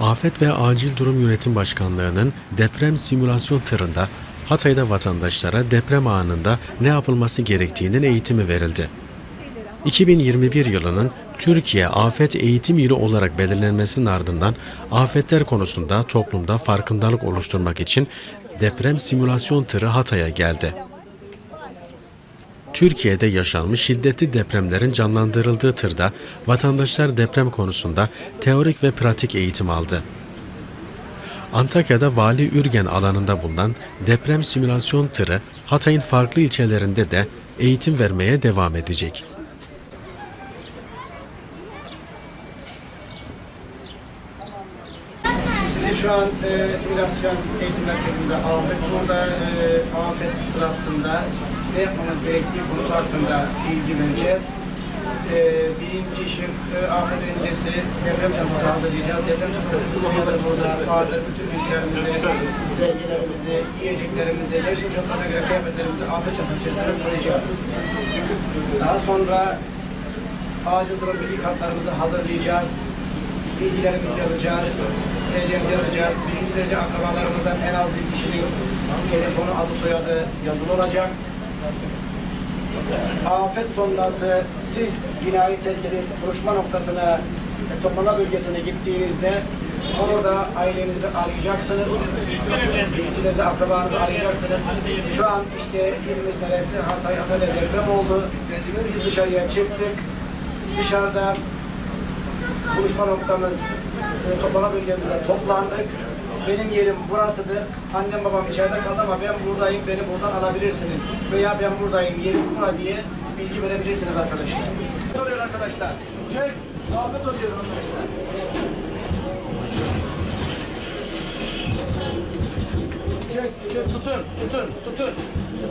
Afet ve Acil Durum Yönetim Başkanlığı'nın deprem simülasyon tırında Hatay'da vatandaşlara deprem anında ne yapılması gerektiğinin eğitimi verildi. 2021 yılının Türkiye Afet Eğitim Yılı olarak belirlenmesinin ardından afetler konusunda toplumda farkındalık oluşturmak için deprem simülasyon tırı Hatay'a geldi. Türkiye'de yaşanmış şiddetli depremlerin canlandırıldığı tırda vatandaşlar deprem konusunda teorik ve pratik eğitim aldı. Antakya'da Vali Ürgen alanında bulunan deprem simülasyon tırı Hatay'ın farklı ilçelerinde de eğitim vermeye devam edecek. Sizi şu an e, simülasyon eğitim merkezimize aldık. Burada e, afet sırasında ne yapmamız gerektiği konusu hakkında bilgi vereceğiz. E, birinci şık e, afet öncesi deprem çantası hazırlayacağız. Deprem çantası buradadır burada vardır. Bütün bilgilerimizi, belgelerimizi, yiyeceklerimizi, mevsim şartlarına göre kıyafetlerimizi afet çantası içerisine koyacağız. Daha sonra acil durum bilgi kartlarımızı hazırlayacağız. Bilgilerimizi yazacağız. TC'mizi yazacağız. Birinci derece akrabalarımızdan en az bir kişinin telefonu, adı, soyadı yazılı olacak. Afet sonrası siz binayı terk edip buluşma noktasına, e, toplama bölgesine gittiğinizde orada ailenizi arayacaksınız. Derece akrabanızı arayacaksınız. Şu an işte ilimiz neresi? Hatay, Hatay'da deprem oldu. Biz dışarıya çıktık. Dışarıda buluşma noktamız, e, toplama bölgemize toplandık. Benim yerim burasıdır. Annem babam içeride kaldı ama ben buradayım, beni buradan alabilirsiniz. Veya ben buradayım, yerim bura diye bilgi verebilirsiniz arkadaşlar. Ne oluyor arkadaşlar? Çek, afet oluyor arkadaşlar. Çek, çek, tutun, tutun, tutun.